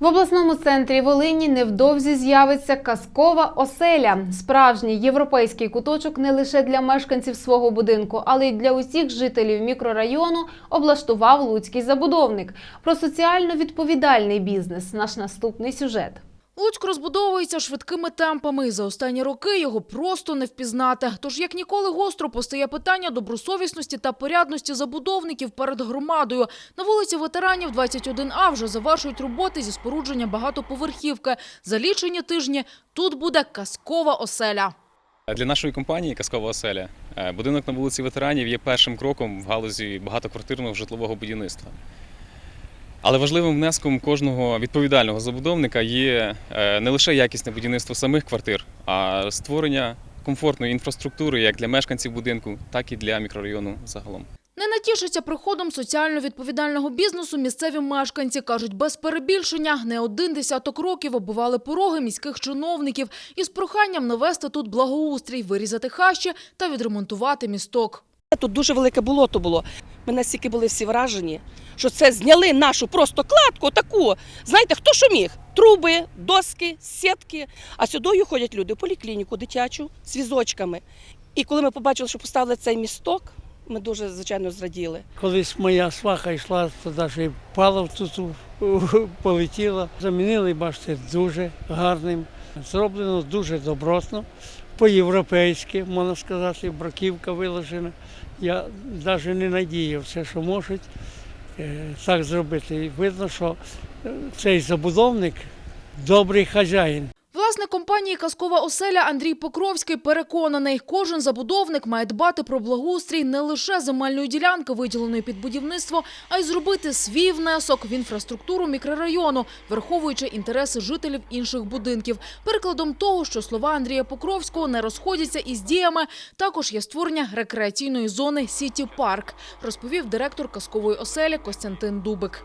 В обласному центрі Волині невдовзі з'явиться казкова оселя. Справжній європейський куточок не лише для мешканців свого будинку, але й для усіх жителів мікрорайону облаштував луцький забудовник. Про соціально відповідальний бізнес наш наступний сюжет. Луцьк розбудовується швидкими темпами, за останні роки його просто не впізнати. Тож як ніколи гостро постає питання добросовісності та порядності забудовників перед громадою. На вулиці ветеранів 21А вже завершують роботи зі спорудження багатоповерхівки. За лічені тижні тут буде казкова оселя. Для нашої компанії Казкова оселя е, будинок на вулиці ветеранів є першим кроком в галузі багатоквартирного житлового будівництва. Але важливим внеском кожного відповідального забудовника є е, не лише якісне будівництво самих квартир, а створення комфортної інфраструктури як для мешканців будинку, так і для мікрорайону загалом. Не натішаться приходом соціально відповідального бізнесу місцеві мешканці. Кажуть, без перебільшення не один десяток років оббивали пороги міських чиновників із проханням навести тут благоустрій, вирізати хащі та відремонтувати місток. Тут дуже велике болото було. Ми настільки були всі вражені, що це зняли нашу просто кладку таку. Знаєте, хто що міг? Труби, доски, сітки. А сюди ходять люди в поліклініку дитячу з візочками. І коли ми побачили, що поставили цей місток, ми дуже, звичайно, зраділи. Колись моя сваха йшла, туди і впала в ту полетіла. Замінили, бачите, дуже гарним. Зроблено дуже добротно, по-європейськи, можна сказати, браківка виложена. Я навіть не надіявся, що можуть е, так зробити. Видно, що е, цей забудовник добрий хазяїн. Власник компанії «Казкова оселя» Андрій Покровський переконаний, кожен забудовник має дбати про благоустрій не лише земельної ділянки, виділеної під будівництво, а й зробити свій внесок в інфраструктуру мікрорайону, враховуючи інтереси жителів інших будинків. Перекладом того, що слова Андрія Покровського не розходяться із діями, також є створення рекреаційної зони «Сіті Парк», розповів директор «Казкової оселі» Костянтин Дубик.